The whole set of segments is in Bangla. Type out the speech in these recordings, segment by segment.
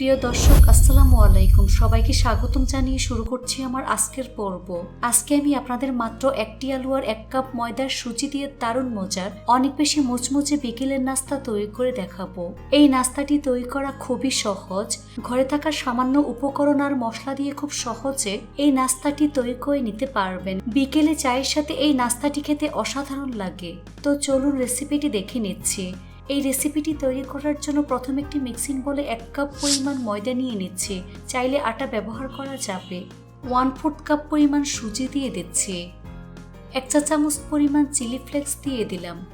প্রিয় দর্শক, আসসালামু আলাইকুম। সবাইকে স্বাগতম জানিয়ে শুরু করছি আমার আজকের পর্ব। আজকে আমি আপনাদের মাত্র একটি আলু আর এক কাপ ময়দার সুজি দিয়ে দারুণ মজার, অনেক বেশি মুচমুচে বিকেলের নাস্তা তৈরি করে দেখাবো। এই নাস্তাটি তৈরি করা খুবই সহজ। ঘরে থাকা সামান্য উপকরণ আর মশলা দিয়ে খুব সহজে এই নাস্তাটি তৈরি করে নিতে পারবেন। বিকেলে চায়ের সাথে এই নাস্তাটি খেতে অসাধারণ লাগে। তো চলুন রেসিপিটি দেখে নিচ্ছি। এই রেসিপিটি তৈরি করার জন্য প্রথমে একটি মিক্সিং বলে এক কাপ পরিমাণ ময়দা নিয়ে নিচ্ছে। চাইলে আটা ব্যবহার করা যাবে। ওয়ান ফোর্থ কাপ পরিমাণ সুজি দিয়ে দিচ্ছি। এক চা চামচ পরিমাণ চিলি ফ্লেক্স দিয়ে দিলাম।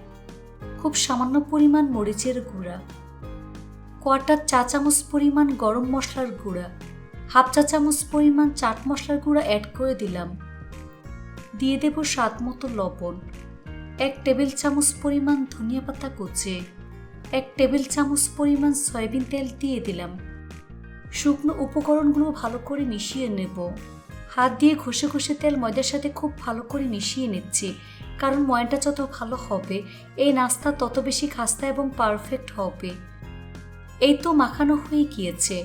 খুব সামান্য পরিমাণ মরিচের গুঁড়া। কোয়ার্টার চা চামচ পরিমাণ গরম মশলার গুঁড়া। হাফ চা চামচ পরিমাণ চাট মশলার গুঁড়া অ্যাড করে দিলাম। দিয়ে দেব স্বাদ মতো লবণ। এক টেবিল চামচ পরিমাণ ধনিয়া পাতা কুচে। এক টেবিল চামচ পরিমাণ সয়াবিন তেল দিয়ে দিলাম। শুকনো উপকরণগুলো ভালো করে মিশিয়ে নেব। হাত দিয়ে ঘষে ঘষে তেল ময়দার সাথে খুব ভালো করে মিশিয়ে নিচ্ছি, কারণ ময়দাটা যত ভালো হবে, এই নাস্তা তত বেশি খাস্তা এবং পারফেক্ট হবে। এই তো মাখানো হয়ে গিয়েছে।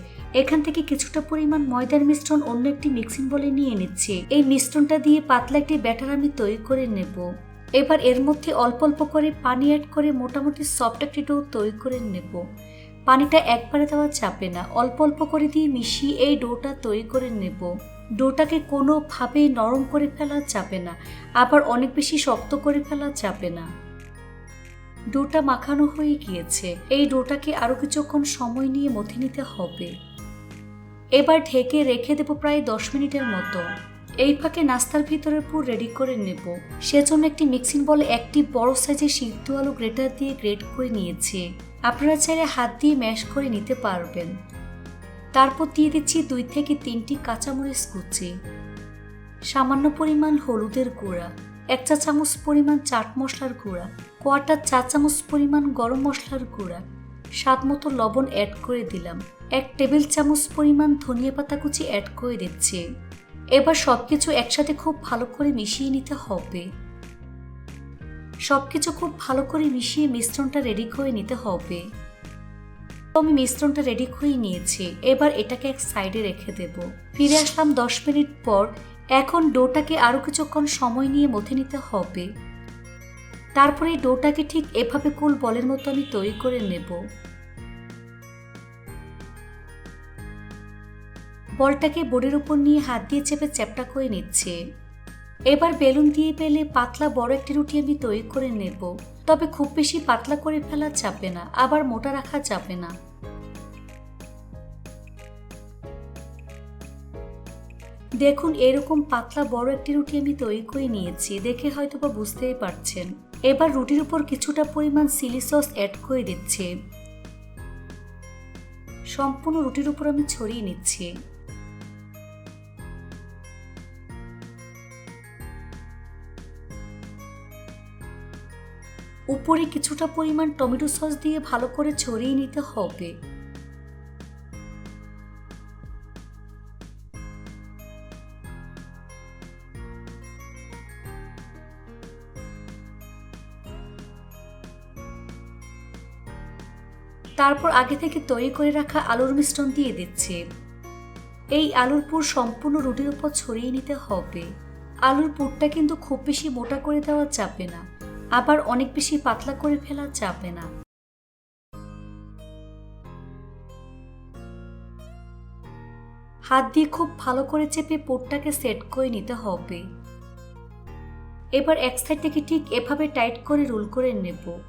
এখান থেকে কিছুটা পরিমাণ ময়দার মিশ্রণ অন্য একটি মিক্সিং বলে নিয়ে নিচ্ছি। এই মিশ্রণটা দিয়ে পাতলা একটি ব্যাটার আমি তৈরি করে নেব। এবার এর মধ্যে অল্প অল্প করে পানি অ্যাড করে মোটামুটি সফট একটি ডো তৈরি করে নেব। পানিটা একবারে দেওয়া চাপে না, অল্প অল্প করে দিয়ে মিশিয়ে এই ডোটা তৈরি করে নেব। ডোটাকে কোনোভাবেই নরম করে ফেলা যাবে না, আবার অনেক বেশি শক্ত করে ফেলা যাবে না। ডোটা মাখানো হয়ে গিয়েছে, এই ডোটাকে আরও কিছুক্ষণ সময় নিয়ে মথে নিতে হবে। এবার ঢেকে রেখে দেবো প্রায় দশ মিনিটের মতো। এই ফাঁকে নাস্তার ভিতরের পুর রেডি করে নেব। সেজন্য একটি মিক্সিং বলে একটি বড় সাইজের সিদ্ধ আলু গ্রেটার দিয়ে গ্রেট করে নিয়েছি। আপনারা চাইলে হাত দিয়ে ম্যাশ করে নিতে পারবেন। তারপর দিয়ে দিচ্ছি দুই থেকে তিনটি কাঁচামরিচ কুচি। সামান্য পরিমাণ হলুদের গুঁড়া, এক চা চামচ পরিমাণ চাট মশলার গুঁড়া কোয়াটার চা চামচ পরিমাণ গরম মশলার গুঁড়া, স্বাদ মতো লবণ অ্যাড করে দিলাম। এক টেবিল চামচ পরিমাণ ধনিয়া পাতা কুচি অ্যাড করে দিচ্ছি। এবার সবকিছু একসাথে খুব ভালো করে মিশিয়ে নিতে হবে। সবকিছু খুব ভালো করে মিশিয়ে মিশ্রণটা রেডি করে নিতে হবে। আমি মিশ্রণটা রেডি করে নিয়েছি। এবার এটাকে এক সাইডে রেখে দেব। ফিরে আসলাম দশ মিনিট পর। এখন ডোটাকে আরও কিছুক্ষণ সময় নিয়ে মথে নিতে হবে। তারপরে ডোটাকে ঠিক এভাবে কুল বলের মতো আমি তৈরি করে নেব। বলটাকে বোর্ডের উপর নিয়ে হাত দিয়ে চেপে চ্যাপটা করে নিচ্ছে। এবার বেলুন দিয়ে পেলে পাতলা বড় একটি রুটি আমি তৈরি করে নেব। তবে খুব বেশি পাতলা করে ফেলা যাবে না, আবার মোটা রাখা যাবে না। দেখুন, এরকম পাতলা বড় একটি রুটি আমি তৈরি করে নিয়েছি, দেখে হয়তো বা বুঝতেই পারছেন। এবার রুটির উপর কিছুটা পরিমাণ চিলি সস অ্যাড করে দিচ্ছে। সম্পূর্ণ রুটির উপর আমি ছড়িয়ে নিচ্ছি। উপরে কিছুটা পরিমাণ টমেটো সস দিয়ে ভালো করে ছড়িয়ে নিতে হবে। তারপর আগে থেকে তৈরি করে রাখা আলুর মিশ্রণ দিয়ে দিচ্ছে। এই আলুর পুর সম্পূর্ণ রুটির উপর ছড়িয়ে নিতে হবে। আলুর পুরটা কিন্তু খুব বেশি মোটা করে দেওয়া যাবে না। আবার অনেক বেশি পাতলা করে ফেলা যাবে না। হাত দিয়ে খুব ভালো করে চেপে পোটটাকে সেট করে নিতে হবে। এবার এক সাইড থেকে ঠিক এভাবে টাইট করে রোল করে নেব।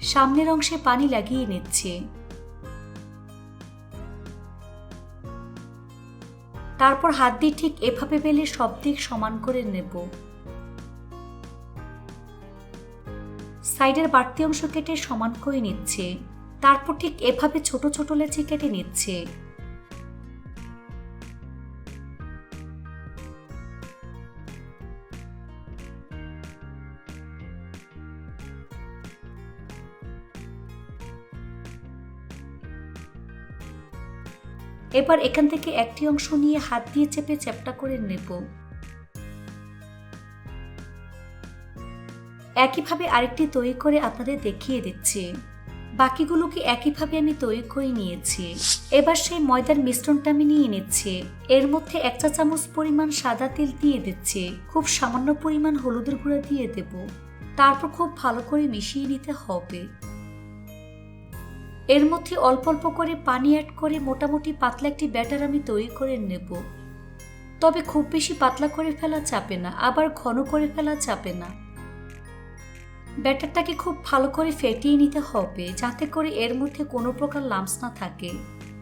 সামনের অংশে পানি লাগিয়ে নিচ্ছে। তারপর হাত দিয়ে ঠিক এভাবে বেলে সব দিক সমান করে নেব। সাইডের বাড়তি অংশ কেটে সমান করে নিচ্ছে। তারপর ঠিক এভাবে ছোট ছোট লেচি কেটে নিচ্ছে। এবার এখান থেকে একটি অংশ নিয়ে হাত দিয়ে চেপে চ্যাপটা করে নেব। একইভাবে আরেকটি তৈরি করে আপনাদের দেখিয়ে দিচ্ছি। বাকিগুলোকে একইভাবে আমি তৈরি করে নিয়েছি। এবার সেই ময়দার মিশ্রণটা আমি নিয়ে নিচ্ছি। এর মধ্যে এক চা চামচ পরিমাণ সাদা তেল দিয়ে দিচ্ছি। খুব সামান্য পরিমাণ হলুদের গুঁড়া দিয়ে দেব। তারপর খুব ভালো করে মিশিয়ে নিতে হবে। এর মধ্যে অল্প অল্প করে পানি অ্যাড করে মোটামুটি পাতলা একটি ব্যাটার আমি তৈরি করে নেব। তবে খুব বেশি পাতলা করে ফেলা চাপে না, আবার ঘন করে ফেলা চাপে না। ব্যাটারটাকে খুব ভালো করে ফেটিয়ে নিতে হবে, যাতে করে এর মধ্যে কোনো প্রকার লামস না থাকে।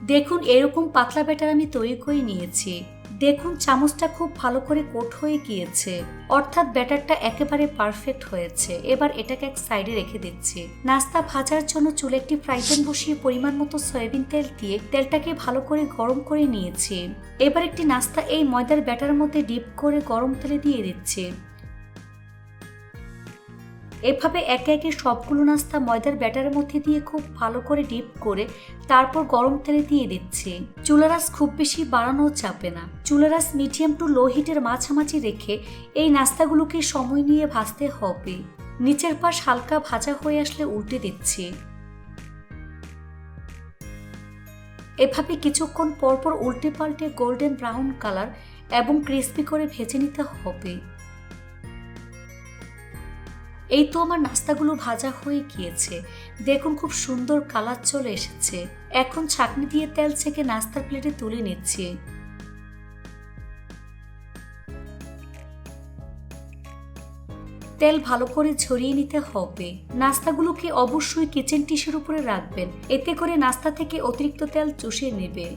দেখুন, এরকম পাতলা ব্যাটার আমি তৈরি করে নিয়েছি। দেখুন চামচটা খুব ভালো করে কোট হয়ে গিয়েছে। অর্থাৎ ব্যাটারটা একেবারে পারফেক্ট হয়েছে। এবার এটাকে এক সাইডে রেখে দিচ্ছি। নাস্তা ভাজার জন্য চুলে একটি ফ্রাই প্যান বসিয়ে পরিমাণ মতো সয়াবিন তেল দিয়ে তেলটাকে ভালো করে গরম করে নিয়েছি। এবার একটি নাস্তা এই ময়দার ব্যাটার মধ্যে ডিপ করে গরম তেলে দিয়ে দিচ্ছি। এভাবে একে একে সবগুলো নাস্তা ময়দার ব্যাটারের মধ্যে দিয়ে খুব ভালো করে ডিপ করে তারপর গরম তেলে দিয়ে দিচ্ছি। চুলারাস খুব বেশি বাড়ানো চাপে না। চুলারাস মিডিয়াম টু লো হিটের মাঝামাঝি রেখে এই নাস্তাগুলোকে সময় নিয়ে ভাজতে হবে। নিচের পাশ হালকা ভাজা হয়ে আসলে উল্টে দিচ্ছি। এভাবে কিছুক্ষণ পরপর উল্টে পাল্টে গোল্ডেন ব্রাউন কালার এবং ক্রিস্পি করে ভেজে নিতে হবে। এই তো আমার নাস্তাগুলো ভাজা হয়ে গিয়েছে। দেখুন খুব সুন্দর কালার চলে এসেছে। এখন ছাকনি দিয়ে তেল ছেঁকে নাস্তার প্লেটে তুলে নিচ্ছি। তেল ভালো করে ছড়িয়ে নিতে হবে। নাস্তাগুলোকে অবশ্যই কিচেন টিস্যুর উপরে রাখবেন। এতে করে নাস্তা থেকে অতিরিক্ত তেল চুষে নেবে।